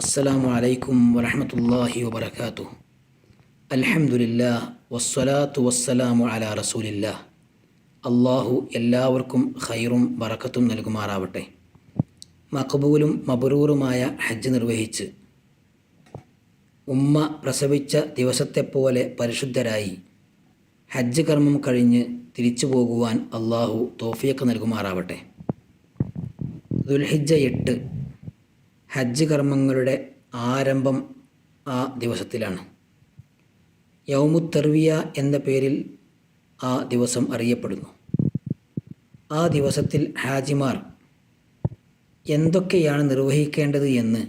അസ്സലാമു അലൈക്കും വറഹമത്തല്ലാഹി വബർക്കാത്തു അൽഹമുല്ലാ വസ്സലാത്തു വസ്സലാമു അല റസൂലില്ല അള്ളാഹു എല്ലാവർക്കും ഖൈറും ബറക്കത്തും നൽകുമാറാവട്ടെ. മഖബൂലും മബറൂറുമായ ഹജ്ജ് നിർവഹിച്ച് ഉമ്മ പ്രസവിച്ച ദിവസത്തെപ്പോലെ പരിശുദ്ധരായി ഹജ്ജ് കർമ്മം കഴിഞ്ഞ് തിരിച്ചു പോകുവാൻ അള്ളാഹു തോഫിയൊക്കെ നൽകുമാറാവട്ടെ. ദുൽഹിജ്ജ എട്ട് ഹജ്ജ് കർമ്മങ്ങളുടെ ആരംഭം ആ ദിവസത്തിലാണ്. യൗമുത്തർവിയ എന്ന പേരിൽ ആ ദിവസം അറിയപ്പെടുന്നു. ആ ദിവസത്തിൽ ഹാജിമാർ എന്തൊക്കെയാണ് നിർവഹിക്കേണ്ടത് എന്ന്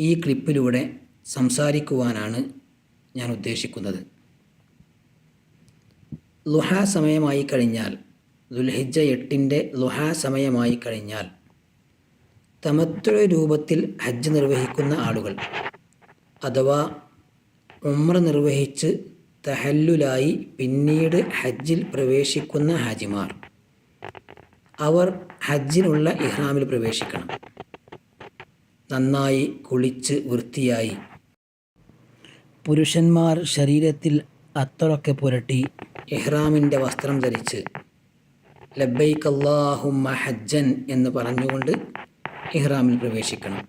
ഈ ക്ലിപ്പിലൂടെ സംസാരിക്കുവാനാണ് ഞാൻ ഉദ്ദേശിക്കുന്നത്. ലുഹ സമയമായി കഴിഞ്ഞാൽ ദുൽഹിജ്ജ എട്ടിന്റെ ലുഹാ സമയമായി കഴിഞ്ഞാൽ തമത്വ രൂപത്തിൽ ഹജ്ജ് നിർവഹിക്കുന്ന ആളുകൾ അഥവാ ഉമ്ര നിർവഹിച്ച് തഹല്ലുലായി പിന്നീട് ഹജ്ജിൽ പ്രവേശിക്കുന്ന ഹാജിമാർ അവർ ഹജ്ജിനുള്ള ഇഹ്റാമിൽ പ്രവേശിക്കണം. നന്നായി കുളിച്ച് വൃത്തിയായി പുരുഷന്മാർ ശരീരത്തിൽ അത്തറൊക്കെ പുരട്ടി ഇഹ്റാമിന്റെ വസ്ത്രം ധരിച്ച് ലബൈക്ക് അല്ലാഹുമ്മ ഹജ്ജൻ എന്ന് പറഞ്ഞുകൊണ്ട് ഇഹ്റാമിൽ പ്രവേശിക്കണം.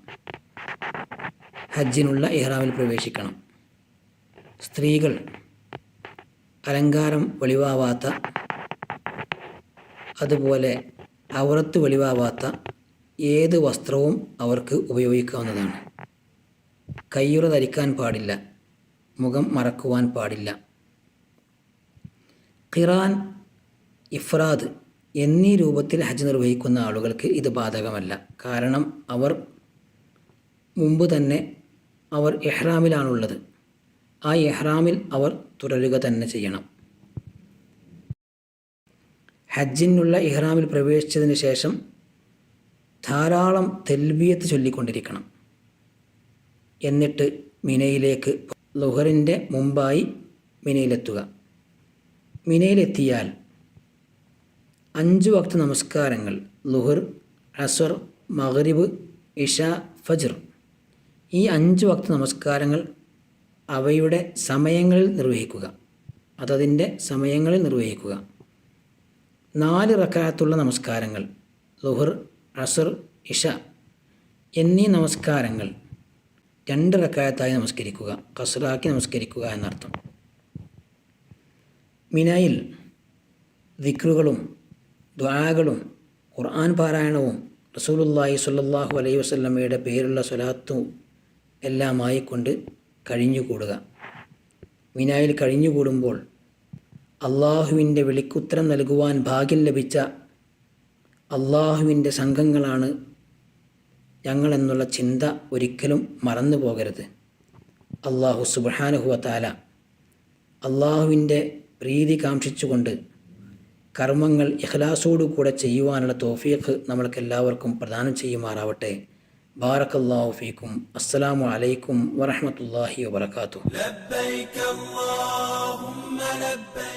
ഹജ്ജിനുള്ള ഇഹ്റാമിൽ പ്രവേശിക്കണം. സ്ത്രീകൾ അലങ്കാരം വെളിവാവാത്ത അതുപോലെ അവറത്ത് വെളിവാവാത്ത ഏത് വസ്ത്രവും അവർക്ക് ഉപയോഗിക്കാവുന്നതാണ്. കയ്യുറ ധരിക്കാൻ പാടില്ല മുഖം മറക്കുവാൻ പാടില്ല. ഖിറാൻ ഇഫ്രാദ് എന്നീ രൂപത്തിൽ ഹജ്ജ് നിർവഹിക്കുന്ന ആളുകൾക്ക് ഇത് ബാധകമല്ല. കാരണം അവർ മുമ്പ് തന്നെ അവർ എഹ്റാമിലാണുള്ളത്. ആ എഹ്റാമിൽ അവർ തുടരുക തന്നെ ചെയ്യണം. ഹജ്ജിനുള്ള ഇഹ്റാമിൽ പ്രവേശിച്ചതിന് ശേഷം ധാരാളം തെൽബിയത്ത് ചൊല്ലിക്കൊണ്ടിരിക്കണം. എന്നിട്ട് മിനയിലേക്ക് ലുഹറിന്റെ മുമ്പായി മിനയിലെത്തുക. മിനയിലെത്തിയാൽ അഞ്ച് വക്ത നമസ്കാരങ്ങൾ. ലുഹർ അസർ മഹരിബ് ഇഷ ഫജർ. ഈ അഞ്ച് വക്ത നമസ്കാരങ്ങൾ അവയുടെ സമയങ്ങളിൽ നിർവഹിക്കുക. അതതിന്റെ സമയങ്ങളിൽ നിർവഹിക്കുക. നാല് റക്കാത്തുള്ള നമസ്കാരങ്ങൾ ലുഹർ അസർ ഇഷ എന്നീ നമസ്കാരങ്ങൾ രണ്ട് റക്കായത്തായി നമസ്കരിക്കുക കസറാക്കി നമസ്കരിക്കുക എന്നർത്ഥം. മിനായിൽ ദിക്റുകളും ദ്വാകളും ഖുർആൻ പാരായണവും റസൂലുല്ലാഹി സ്വല്ലല്ലാഹു അലൈഹി വസ്ലമ്മയുടെ പേരുള്ള സ്വലാത്തും എല്ലാമായിക്കൊണ്ട് കഴിഞ്ഞുകൂടുക. മിനായിൽ കഴിഞ്ഞുകൂടുമ്പോൾ അള്ളാഹുവിന്റെ വിളിക്കുത്തരം നൽകുവാൻ ഭാഗ്യം ലഭിച്ച അള്ളാഹുവിന്റെ സംഘങ്ങളാണ് ഞങ്ങളെന്നുള്ള ചിന്ത ഒരിക്കലും മറന്നു പോകരുത്. അള്ളാഹു സുബാനുഹുവ താല അള്ളാഹുവിന്റെ പ്രീതി കാക്ഷിച്ചുകൊണ്ട് കർമ്മങ്ങൾ ഇഖ്ലാസോടു കൂടെ ചെയ്യുവാനുള്ള തോഫീഖ് നമ്മൾക്ക് എല്ലാവർക്കും പ്രദാനം ചെയ്യുമാറാവട്ടെ ബാറക്കല്ലാഹു ഫീക്കും അസ്സലാമു അലൈക്കും വറഹമത്തല്ലാഹി വബർക്കാത്തു لبيك اللهم لبيك